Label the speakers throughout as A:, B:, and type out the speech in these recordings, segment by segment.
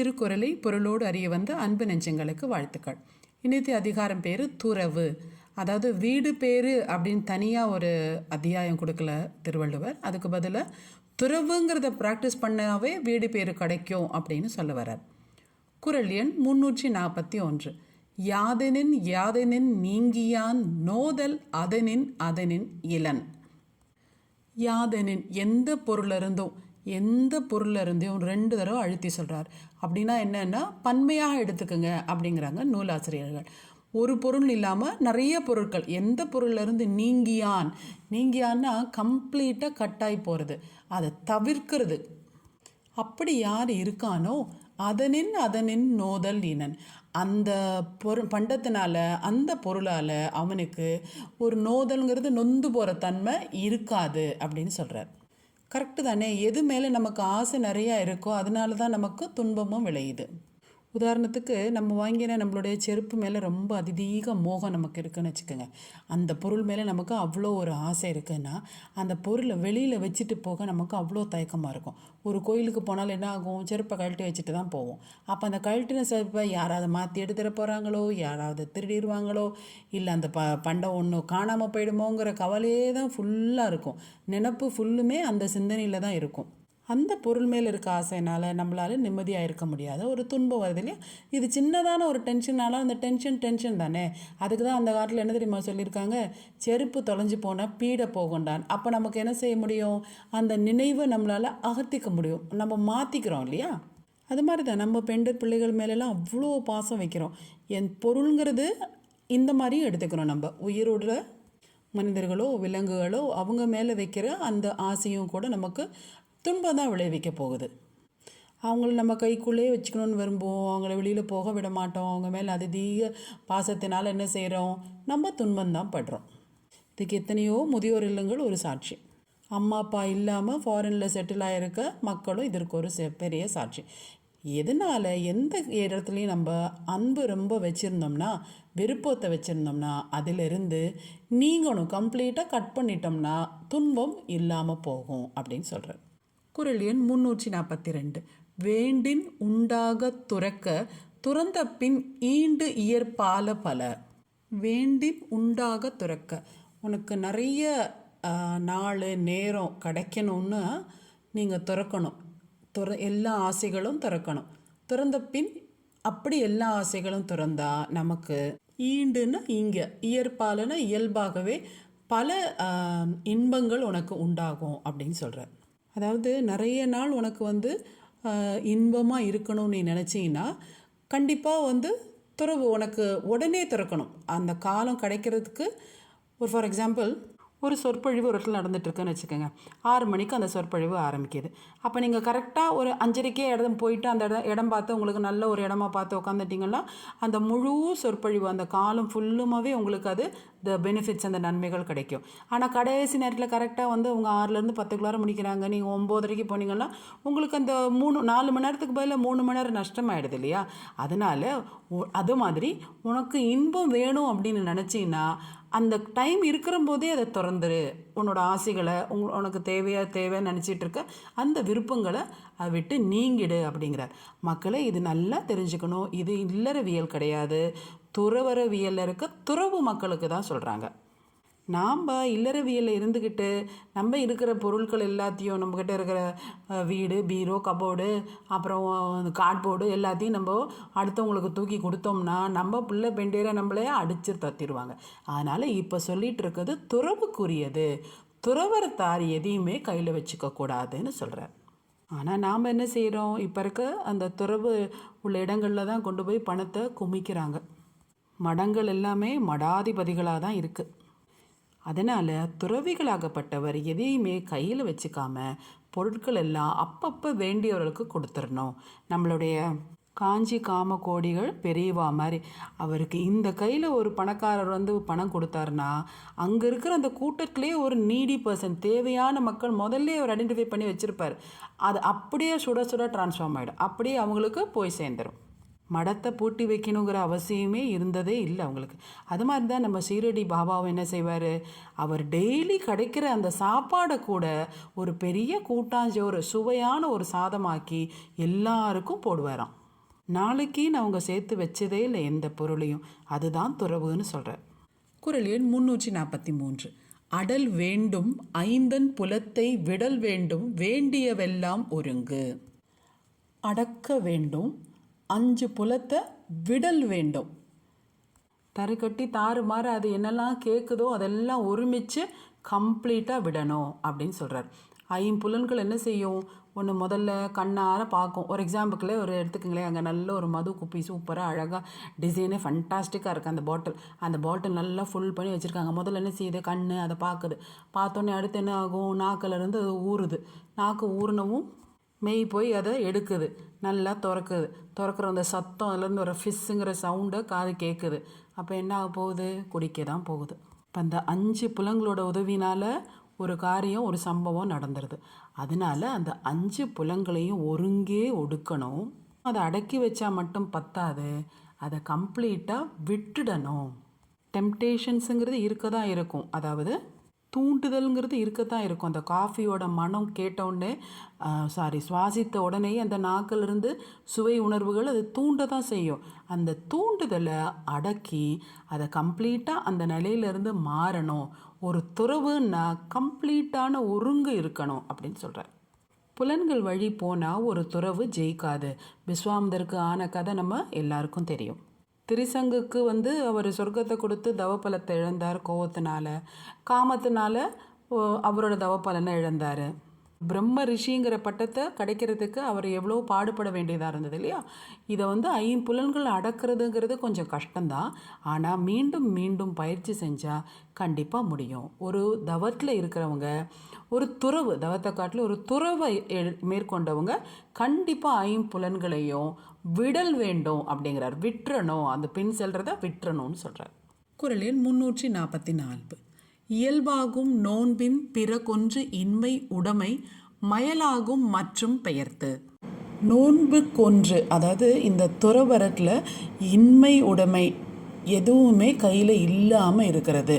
A: திருக்குறளை பொருளோடு அறிய வந்த அன்பு நெஞ்சங்களுக்கு வாழ்த்துக்கள். இன்னைக்கு அதிகாரம் பேர் துறவு. அதாவது வீடு பேரு அப்படின்னு தனியாக ஒரு அத்தியாயம் கொடுக்கல திருவள்ளுவர். அதுக்கு பதிலாக துறவுங்கிறத ப்ராக்டிஸ் பண்ணாவே வீடு பேரு கிடைக்கும் அப்படின்னு சொல்ல வர்றார். குறள் எண் முன்னூற்றி நாற்பத்தி ஒன்று. யாதெனின் யாதெனின் நீங்கியான் நோதல் அதனின் அதனின் இளன் யாதெனின் எந்த பொருளிருந்தும் எந்த பொருளில் இருந்தையும் ரெண்டு தடவை அழுத்தி சொல்கிறார் அப்படின்னா என்னென்னா பன்மையாக எடுத்துக்கோங்க அப்படிங்கிறாங்க நூலாசிரியர்கள். ஒரு பொருள் இல்லாமல் நிறைய பொருட்கள் எந்த பொருளிலிருந்து நீங்கியான்? நீங்கியான்னா கம்ப்ளீட்டாக கட்டாய் போகிறது அதை தவிர்க்கிறது. அப்படி யார் இருக்கானோ அதனின் அதனின் நோதல் இனன் அந்த பொரு பண்டத்தினால் அந்த பொருளால் அவனுக்கு ஒரு நோதல்ங்கிறது நொந்து போகிற தன்மை இருக்காது அப்படின்னு சொல்கிறார் கரெக்டு தானே? எது மேலே நமக்கு ஆசை நிறையா இருக்கோ அதனால தான் நமக்கு துன்பமும் விளையுது. உதாரணத்துக்கு நம்ம வாங்கின நம்மளுடைய செருப்பு மேலே ரொம்ப அதிதீக மோகம் நமக்கு இருக்குன்னு வச்சுக்கோங்க. அந்த பொருள் மேலே நமக்கு அவ்வளோ ஒரு ஆசை இருக்குன்னா அந்த பொருளை வெளியில் வச்சுட்டு போக நமக்கு அவ்வளோ தயக்கமாக இருக்கும். ஒரு கோயிலுக்கு போனாலும் என்ன ஆகும்? செருப்பை கழட்டி வச்சுட்டு தான் போவோம். அப்போ அந்த கழட்டின செருப்பை யாராவது மாற்றி எடுத்துகிட்டு போகிறாங்களோ யாராவது திருடிடுவாங்களோ? இல்லை அந்த ப பண்டம் ஒன்று காணாமல் போயிடுமோங்கிற கவலையே தான் ஃபுல்லாக இருக்கும். நினப்பு ஃபுல்லுமே அந்த சிந்தனையில் தான் இருக்கும். அந்த பொருள் மேலே இருக்க ஆசைனால் நம்மளால் நிம்மதியாக இருக்க முடியாத. ஒரு துன்பம் வருது இல்லையா? இது சின்னதான ஒரு டென்ஷனால அந்த டென்ஷன் டென்ஷன் தானே? அதுக்கு தான் அந்த காலத்தில் என்ன தெரியுமா சொல்லியிருக்காங்க? செருப்பு தொலைஞ்சு போனால் பீட போகண்டான் அப்போ நமக்கு என்ன செய்ய முடியும்? அந்த நினைவை நம்மளால் அகத்திக்க முடியும். நம்ம மாற்றிக்கிறோம் இல்லையா? அது மாதிரி தான். நம்ம பெண்டர் பிள்ளைகள் மேலெல்லாம் அவ்வளோ பாசம் வைக்கிறோம். என் பொருளுங்கிறது இந்த மாதிரியும் எடுத்துக்கிறோம் நம்ம. உயிரோட மனிதர்களோ விலங்குகளோ அவங்க மேலே வைக்கிற அந்த ஆசையும் கூட நமக்கு துன்பம் தான் விளைவிக்க போகுது. அவங்கள நம்ம கைக்குள்ளேயே வச்சுக்கணும்னு விரும்புவோம். அவங்கள வெளியில் போக விட மாட்டோம். அவங்க மேலே அதிதீக பாசத்தினால் என்ன செய்கிறோம் நம்ம துன்பம் தான் படுறோம். இதுக்கு எத்தனையோ முதியோர் இல்லங்கள் ஒரு சாட்சி. அம்மா அப்பா இல்லாமல் ஃபாரினில் செட்டில் ஆகிருக்க மக்களும் இதற்கு ஒரு செ- பெரிய சாட்சி. எதனால் எந்த இடத்துலையும் நம்ம அன்பு ரொம்ப வச்சுருந்தோம்னா விருப்பத்தை வச்சுருந்தோம்னா அதிலிருந்து நீங்கணும் கம்ப்ளீட்டாக கட் பண்ணிட்டோம்னா துன்பம் இல்லாமல் போகும் அப்படின்னு சொல்கிறேன் குரல் எண் முன்னூற்றி நாற்பத்தி ரெண்டு வேண்டின் உண்டாக துறக்க துறந்த பின் ஈண்டு இயற்பால பல. வேண்டின் உண்டாக துறக்க. உனக்கு நிறைய நாள் நேரம் கிடைக்கணும்னு நீங்கள் துறக்கணும். துற எல்லா ஆசைகளும் திறக்கணும். திறந்த பின் அப்படி எல்லா ஆசைகளும் திறந்தா நமக்கு ஈண்டுன்னா இங்கே இயற்பாலன இயல்பாகவே பல இன்பங்கள் உனக்கு உண்டாகும் அப்படின்னு சொல்கிறேன் அதாவது நிறைய நாள் உனக்கு வந்து இன்பமாக இருக்கணும்னு நீ நினச்சிங்கன்னா கண்டிப்பாக வந்து துறவு உனக்கு உடனே திறக்கணும். அந்த காலம் கிடைக்கிறதுக்கு ஒரு ஃபார் எக்ஸாம்பிள் ஒரு சொற்பொழிவு ஒரு இடத்துல நடந்துட்டுருக்குன்னு வச்சுக்கோங்க. ஆறு மணிக்கு அந்த சொற்பொழிவு ஆரம்பிக்குது. அப்போ நீங்கள் கரெக்டாக ஒரு அஞ்சரைக்கே இடம் போயிட்டு அந்த இடம் இடம் பார்த்து உங்களுக்கு நல்ல ஒரு இடமா பார்த்து உட்காந்துட்டிங்கன்னா அந்த முழு சொற்பொழிவு அந்த காலம் ஃபுல்லுமாகவே உங்களுக்கு அது த பெனிஃபிட்ஸ் அந்த நன்மைகள் கிடைக்கும். ஆனால் கடைசி நேரத்தில் கரெக்டாக வந்து உங்கள் ஆறுலேருந்து பத்துக்குள்ளார முடிக்கிறாங்க. நீங்கள் ஒம்போதரைக்கு போனீங்கன்னா உங்களுக்கு அந்த மூணு நாலு மணி நேரத்துக்கு பதில் மூணு மணி நேரம் நஷ்டமாயிடுது இல்லையா? அதனால் அது மாதிரி உனக்கு இன்பம் வேணும் அப்படின்னு நினச்சின்னா அந்த டைம் இருக்கிற போதே அதை திறந்துரு. உன்னோட ஆசைகளை உங் உனக்கு தேவையா தேவைன்னு நினச்சிட்டு இருக்க அந்த விருப்பங்களை விட்டு நீங்கிடு அப்படிங்கிறார். மக்களை இது நல்லா தெரிஞ்சுக்கணும். இது இல்லறவியல் கிடையாது. துறவரவியலில் இருக்க துறவு மக்களுக்கு தான் சொல்கிறாங்க நாம் இல்லறவியலில் இருந்துக்கிட்டு நம்ம இருக்கிற பொருட்கள் எல்லாத்தையும் நம்மக்கிட்ட இருக்கிற வீடு பீரோ கபோர்டு அப்புறம் கார்ட்போர்டு எல்லாத்தையும் நம்ம அடுத்தவங்களுக்கு தூக்கி கொடுத்தோம்னா நம்ம பிள்ளை பெண்டேரை நம்மளே அடித்து தத்திடுவாங்க அதனால் இப்போ சொல்லிகிட்டு இருக்கிறது துறவுக்குரியது துறவரத்தார் எதையுமே கையில் வச்சுக்க கூடாதுன்னு சொல்கிறார் ஆனால் நாம் என்ன செய்கிறோம் இப்போ இருக்க அந்த துறவு உள்ள இடங்களில் தான் கொண்டு போய் பணத்தை குமிக்கிறாங்க. மடங்கள் எல்லாமே மடாதிபதிகளாக தான் இருக்குது அதனால் துறவிகளாகப்பட்டவர் எதையுமே கையில் வச்சுக்காம பொருட்கள் எல்லாம் அப்பப்போ வேண்டியவர்களுக்கு கொடுத்துடணும் நம்மளுடைய காஞ்சி காம கோடிகள் பெரியவா மாதிரி அவருக்கு இந்த கையில் ஒரு பணக்காரர் வந்து பணம் கொடுத்தாருன்னா அங்கே இருக்கிற அந்த கூட்டத்திலே ஒரு நீடி பர்சன் தேவையான மக்கள் முதல்ல அவர் ஐடென்டிஃபை பண்ணி வச்சுருப்பார். அது அப்படியே சுட சுட ட்ரான்ஸ்ஃபார்ம் ஆகிடும் அப்படியே அவங்களுக்கு போய் சேர்ந்துடும் மடத்தை பூட்டி வைக்கணுங்கிற அவசியமே இருந்ததே இல்லை அவங்களுக்கு. அது மாதிரி தான் நம்ம சீரடி பாபாவும் என்ன செய்வார்? அவர் டெய்லி கிடைக்கிற அந்த சாப்பாடை கூட ஒரு பெரிய கூட்டாஞ்சோறு சுவையான ஒரு சாதமாக்கி எல்லாருக்கும் போடுவாராம். நாளைக்குன்னு அவங்க சேர்த்து வச்சதே இல்லை எந்த பொருளையும். அதுதான் துறவுன்னு சொல்கிறார் குரல் எண் முன்னூற்றி நாற்பத்தி மூன்று அடல் வேண்டும் ஐந்தன் புலத்தை விடல் வேண்டும் வேண்டியவெல்லாம் ஒருங்கு. அடக்க வேண்டும் அஞ்சு புலத்தை விடல் வேண்டும். தரை கட்டி தாறுமாறு அது என்னெல்லாம் கேட்குதோ அதெல்லாம் ஒருமித்து கம்ப்ளீட்டாக விடணும் அப்படின்னு சொல்கிறார் ஐம்புலன்கள் என்ன செய்யும்? ஒன்று முதல்ல கண்ணார பார்க்கும். ஒரு எக்ஸாம்பிளே ஒரு எடுத்துக்கங்களேன். அங்கே நல்ல ஒரு மது குப்பி சூப்பராக அழகாக டிசைனே ஃபண்டாஸ்டிக்காக இருக்குது அந்த பாட்டில் அந்த பாட்டில் நல்லா ஃபுல் பண்ணி வச்சுருக்காங்க. முதல்ல என்ன செய்யுது? கண் அதை பார்க்குது. பார்த்தோன்னே அடுத்து என்ன ஆகும்? நாக்கில் இருந்து அது ஊறுது. நாக்கு ஊறினவும் மெய் போய் அதை எடுக்குது. நல்லா திறக்குது. திறக்கிற அந்த சத்தம் அதுலேருந்து வர ஃபிஸ்ஸுங்கிற சவுண்டை காது கேட்குது அப்போ என்ன ஆக போகுது? குடிக்க தான் போகுது. இப்போ அந்த அஞ்சு புலங்களோட உதவினால் ஒரு காரியம் ஒரு சம்பவம் நடந்துருது. அதனால அந்த அஞ்சு புலங்களையும் ஒருங்கே ஒடுக்கணும். அதை அடக்கி வச்சா மட்டும் பத்தாது. அதை கம்ப்ளீட்டாக விட்டுடணும். டெம்டேஷன்ஸுங்கிறது இருக்க தான் இருக்கும். அதாவது தூண்டுதல்ங்கிறது இருக்கத்தான் இருக்கும். அந்த காஃபியோட மனம் கேட்டவுடனே சாரி சுவாசித்த உடனே அந்த நாக்கிலிருந்து சுவை உணர்வுகள் அது தூண்ட தான் செய்யும். அந்த தூண்டுதலை அடக்கி அதை கம்ப்ளீட்டாக அந்த நிலையிலேருந்து மாறணும். ஒரு துறவுன்னா கம்ப்ளீட்டான ஒருங்கு இருக்கணும் அப்படின்னு சொல்கிறார் புலன்கள் வழி போனால் ஒரு துறவு ஜெயிக்காது. விஸ்வாமிதருக்கு ஆன கதை நம்ம எல்லாருக்கும் தெரியும். திரிசங்குக்கு வந்து அவர் சொர்க்கத்தை கொடுத்து தவப்பலத்தை இழந்தார் கோவத்தினால. காமத்தினால ஓ, அவரோட தவப்பலனை இழந்தார். பிரம்ம ரிஷிங்கிற பட்டத்தை கிடைக்கிறதுக்கு அவர் எவ்வளோ பாடுபட வேண்டியதாக இருந்தது இல்லையா? இதை வந்து ஐம்புலன்கள் அடக்கிறதுங்கிறது கொஞ்சம் கஷ்டம்தான். ஆனால் மீண்டும் மீண்டும் பயிற்சி செஞ்சால் கண்டிப்பாக முடியும். ஒரு தவத்தில் இருக்கிறவங்க ஒரு துறவு தவத்தை காட்டில் ஒரு துறவை மேற்கொண்டவங்க கண்டிப்பாக ஐம்புலன்களையும் விடல் வேண்டும் அப்படிங்கிறார். விட்டுறணும் அந்த பின் செல்றதை விட்டுறணும்னு சொல்கிறார் குரலில் முன்னூற்றி நாற்பத்தி நாலு இயல்பாகும் நோன்பின் பிறகொன்று இன்மை உடைமை மயலாகும் மற்றும் பெயர்த்து. நோன்பு கொன்று அதாவது இந்த துறவரத்தில் இன்மை உடைமை எதுவுமே கையில் இல்லாமல் இருக்கிறது.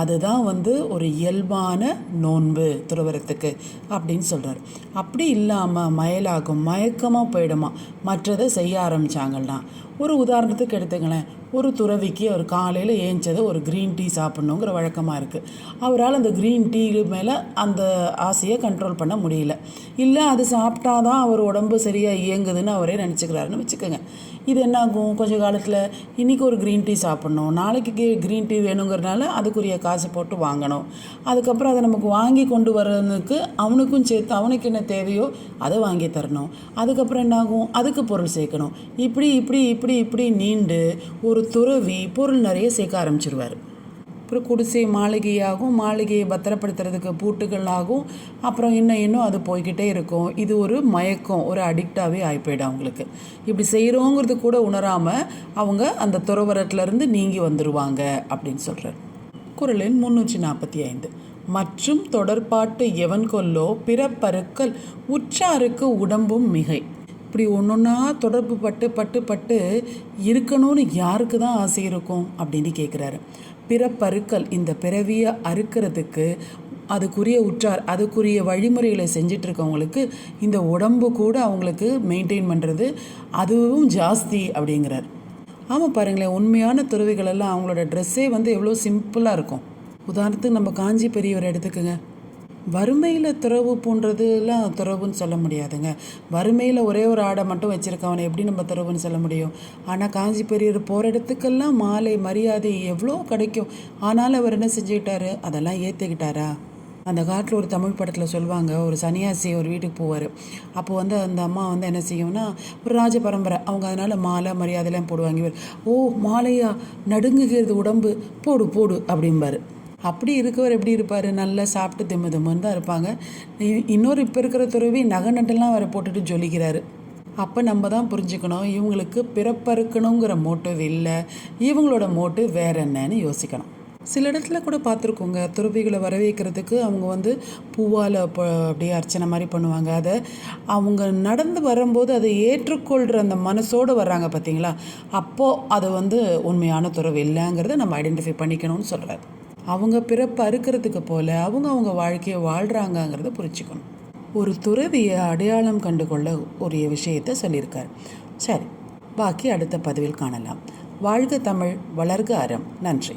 A: அதுதான் வந்து ஒரு இயல்பான நோன்பு துறவரத்துக்கு அப்படின்னு சொல்கிறார் அப்படி இல்லாமல் மயலாகும் மயக்கமாக போயிடுமா? மற்றதை செய்ய ஆரம்பித்தாங்கன்னா ஒரு உதாரணத்துக்கு எடுத்துங்களேன். ஒரு துறவிக்கு அவர் காலையில் ஏஞ்சதை ஒரு க்ரீன் டீ சாப்பிட்ணுங்கிற வழக்கமாக இருக்குது அவரால் அந்த க்ரீன் டீ மேலே அந்த ஆசையை கண்ட்ரோல் பண்ண முடியல. இல்லை அது சாப்பிட்டாதான் அவர் உடம்பு சரியாக இயங்குதுன்னு அவரே நினச்சிக்கிறாருன்னு வச்சுக்கோங்க. இது என்னாகும்? கொஞ்சம் காலத்தில் இன்றைக்கி ஒரு க்ரீன் டீ சாப்பிட்ணும். நாளைக்கு க்ரீன் டீ வேணுங்கிறனால அதுக்குரிய காசு போட்டு வாங்கணும். அதுக்கப்புறம் அதை நமக்கு வாங்கி கொண்டு வர்றதுக்கு அவனுக்கும் சேர்த்து அவனுக்கு என்ன தேவையோ அதை வாங்கி தரணும். அதுக்கப்புறம் என்னாகும்? அதுக்கு பொருள் சேர்க்கணும். இப்படி இப்படி இப்படி இப்படி நீண்டு ஒரு துறவி பொருள் நிறைய சேர்க்க ஆரம்பிச்சிருவார். அப்புறம் குடிசை மாளிகையாகும். மாளிகையை பத்திரப்படுத்துறதுக்கு பூட்டுகள் ஆகும். அப்புறம் இன்னும் இன்னும் அது போய்கிட்டே இருக்கும். இது ஒரு மயக்கம் ஒரு அடிக்டாகவே ஆகி போயிடும் அவங்களுக்கு. இப்படி செய்கிறோங்கிறது கூட உணராமல் அவங்க அந்த துறவரத்துலேருந்து நீங்கி வந்துடுவாங்க அப்படின்னு சொல்கிறார் குரலின் முந்நூற்றி நாற்பத்தி ஐந்து. மற்றும் தொடர்பாட்டு எவன் கொல்லோ பிறப்பருக்கள் உற்றாருக்கு உடம்பும் மிகை. இப்படி ஒன்று ஒன்றா தொடர்பு பட்டு பட்டு பட்டு இருக்கணும்னு யாருக்கு தான் ஆசை இருக்கும் அப்படின்னு கேட்குறாரு பிறப்பருக்கள் இந்த பிறவியை அறுக்கிறதுக்கு அதுக்குரிய உற்றார் அதுக்குரிய வழிமுறைகளை செஞ்சுட்டு இருக்கவங்களுக்கு இந்த உடம்பு கூட அவங்களுக்கு மெயின்டைன் பண்ணுறது அதுவும் ஜாஸ்தி அப்படிங்கிறார். ஆமாம் பாருங்களேன் உண்மையான துறவிகள் எல்லாம் அவங்களோட ட்ரெஸ்ஸே வந்து எவ்வளோ சிம்பிளாக இருக்கும். உதாரணத்துக்கு நம்ம காஞ்சி பெரியவர் எடுத்துக்கோங்க. வறுமையில் துறவு போன்றதுலாம் துறவுன்னு சொல்ல முடியாதுங்க. வறுமையில் ஒரே ஒரு ஆடை மட்டும் வச்சுருக்கவனை எப்படி நம்ம துறவுன்னு சொல்ல முடியும்? ஆனால் காஞ்சி பெரியர் போகிற இடத்துக்கெல்லாம் மாலை மரியாதை எவ்வளோ கிடைக்கும். ஆனாலும் அவர் என்ன செஞ்சுக்கிட்டாரு? அதெல்லாம் ஏற்றுக்கிட்டாரா அந்த காட்டில் ஒரு தமிழ் படத்தில் சொல்லுவாங்க ஒரு சன்னியாசி ஒரு வீட்டுக்கு போவார். அப்போ வந்து அந்த அம்மா வந்து என்ன செய்யும்னா ஒரு ராஜ பரம்பரை அவங்க அதனால் மாலை மரியாதைலாம் போடுவாங்க. இவர் ஓ மாலையா? நடுங்குகிறது உடம்பு போடு போடு அப்படிம்பாரு. அப்படி இருக்கவர் எப்படி இருப்பார்? நல்லா சாப்பிட்டு திம்மு திம்முன்னு தான் இருப்பாங்க. இன்னொரு இப்போ இருக்கிற துறவி நகை நட்டெல்லாம் வர போட்டுட்டு ஜொலிக்கிறாரு. அப்போ நம்ம தான் புரிஞ்சுக்கணும் இவங்களுக்கு பிறப்பறுக்கணுங்கிற மோட்டிவ் இல்லை இவங்களோட மோட்டிவ் வேற என்னன்னு யோசிக்கணும். சில இடத்துல கூட பார்த்துருக்கோங்க துறவிகளை வரவேற்கிறதுக்கு அவங்க வந்து பூவால் அப்படியே அர்ச்சனை மாதிரி பண்ணுவாங்க. அதை அவங்க நடந்து வரும்போது அதை ஏற்றுக்கொள்கிற அந்த மனசோடு வர்றாங்க பார்த்தீங்களா அப்போது அது வந்து உண்மையான துறவு இல்லைங்கிறத நம்ம ஐடென்டிஃபை பண்ணிக்கணும்னு சொல்கிறாரு அவங்க பிறப்பு அறுக்கிறதுக்கு போல அவங்க அவங்க வாழ்க்கையை வாழ்கிறாங்கங்கிறத புரிஞ்சுக்கணும். ஒரு துறவியை அடையாளம் கண்டு கொள்ள ஒரு விஷயத்தை சொல்லியிருக்கார். சரி பாக்கி அடுத்த பதிவில் காணலாம். வாழ்க தமிழ் வளர்க அறம். நன்றி.